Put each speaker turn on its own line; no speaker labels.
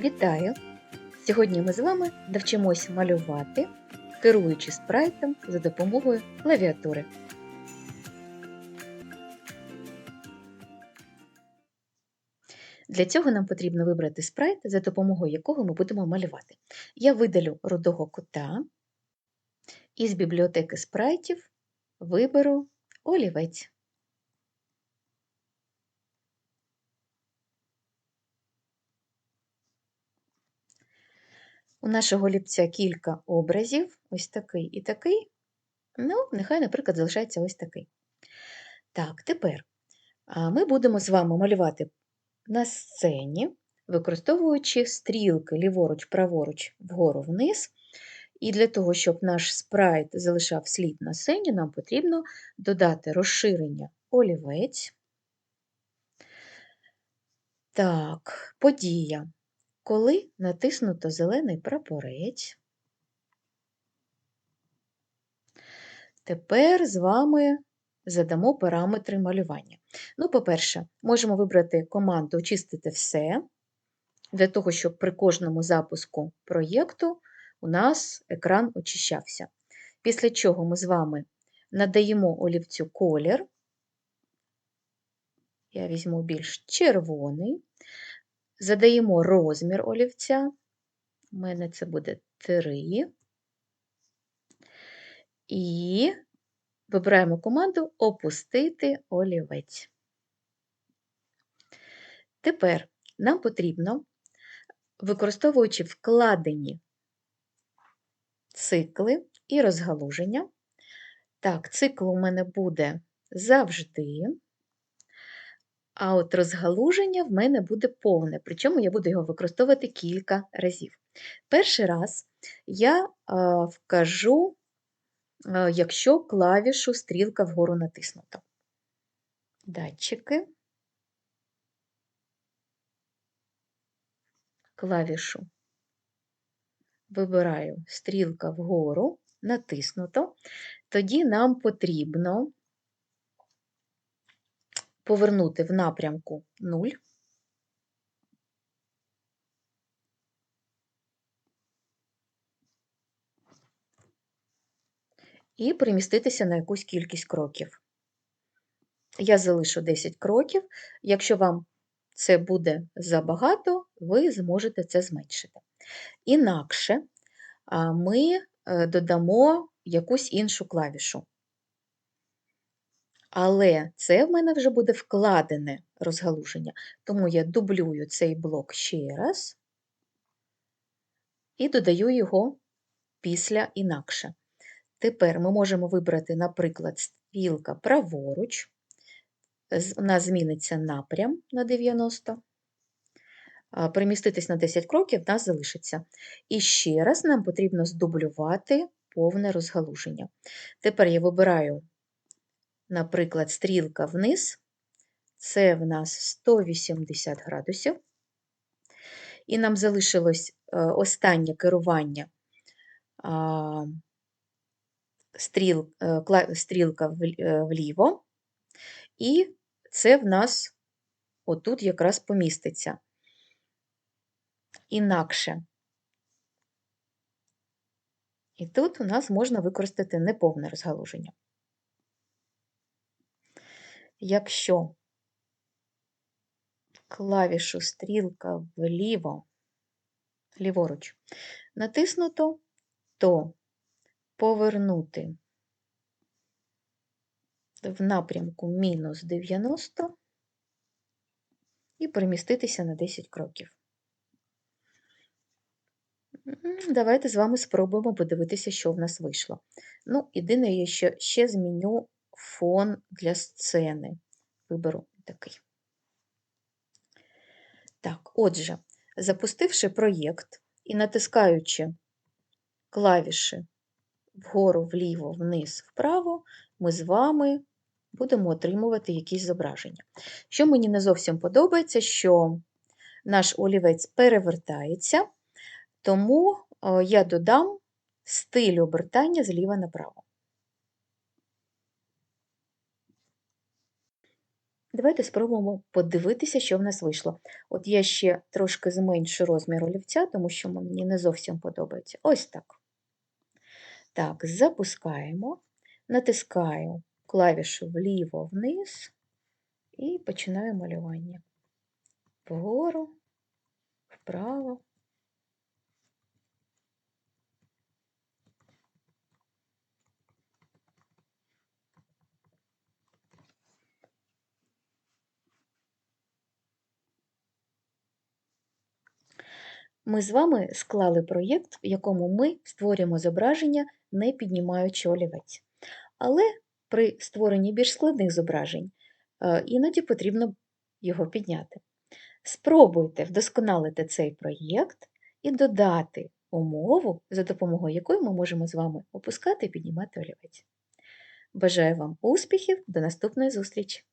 Вітаю! Сьогодні ми з вами навчимось малювати, керуючи спрайтом за допомогою клавіатури. Для цього нам потрібно вибрати спрайт, за допомогою якого ми будемо малювати. Я видалю рудого кота і з бібліотеки спрайтів виберу олівець. У нашого ліпця кілька образів, ось такий і такий. Ну, нехай, наприклад, залишається ось такий. Так, тепер ми будемо з вами малювати на сцені, використовуючи стрілки ліворуч, праворуч, вгору вниз. І для того, щоб наш спрайт залишав слід на сцені, нам потрібно додати розширення олівець. Так, подія коли натиснуто зелений прапорець. Тепер з вами задамо параметри малювання. Ну, по-перше, можемо вибрати команду Очистити все, для того, щоб при кожному запуску проєкту у нас екран очищався. Після чого ми з вами надаємо олівцю колір. Я візьму більш червоний. Задаємо розмір олівця. У мене це буде 3. І вибираємо команду Опустити олівець. Тепер нам потрібно, використовуючи вкладені цикли і розгалуження. Так, цикл у мене буде завжди. А от розгалуження в мене буде повне, причому я буду його використовувати кілька разів. Перший раз я вкажу, якщо клавішу стрілка вгору натиснута. Датчики, клавішу вибираю стрілка вгору, натиснуто, тоді нам потрібно повернути в напрямку 0. І переміститися на якусь кількість кроків. Я залишу 10 кроків. Якщо вам це буде забагато, ви зможете це зменшити. Інакше ми е, додамо якусь іншу клавішу. Але це в мене вже буде вкладене розгалуження, тому я дублюю цей блок ще раз і додаю його після інакше. Тепер ми можемо вибрати, наприклад, стрілка праворуч, нас зміниться напрям на 90, переміститись на 10 кроків, нас залишиться. І ще раз нам потрібно здублювати повне розгалуження. Тепер я вибираю наприклад, стрілка вниз, це в нас 180 градусів. І нам залишилось е, останнє керування е, стрілка е, вліво, і це в нас отут якраз поміститься. Інакше. І тут у нас можна використати неповне розгалуження. Якщо клавішу стрілка вліво, ліворуч натиснуто, то повернути в напрямку мінус 90 і переміститися на 10 кроків. Давайте з вами спробуємо подивитися, що в нас вийшло. Ну, єдине, я ще, ще зміню фон для сцени. Виберу такий. Так, отже, запустивши проєкт і натискаючи клавіші вгору, вліво, вниз, вправо, ми з вами будемо отримувати якісь зображення. Що мені не зовсім подобається, що наш олівець перевертається, тому е, я додам стиль обертання зліва направо. Давайте спробуємо подивитися, що в нас вийшло. От я ще трошки зменшу розмір олівця, тому що мені не зовсім подобається. Ось так. Так, запускаємо, натискаю клавішу вліво-вниз і починаю малювання. Вгору, вправо. Ми з вами склали проєкт, в якому ми створюємо зображення, не піднімаючи олівець. Але при створенні більш складних зображень е, іноді потрібно його підняти. Спробуйте вдосконалити цей проєкт і додати умову, за допомогою якої ми можемо з вами опускати і піднімати олівець. Бажаю вам успіхів, до наступної зустрічі!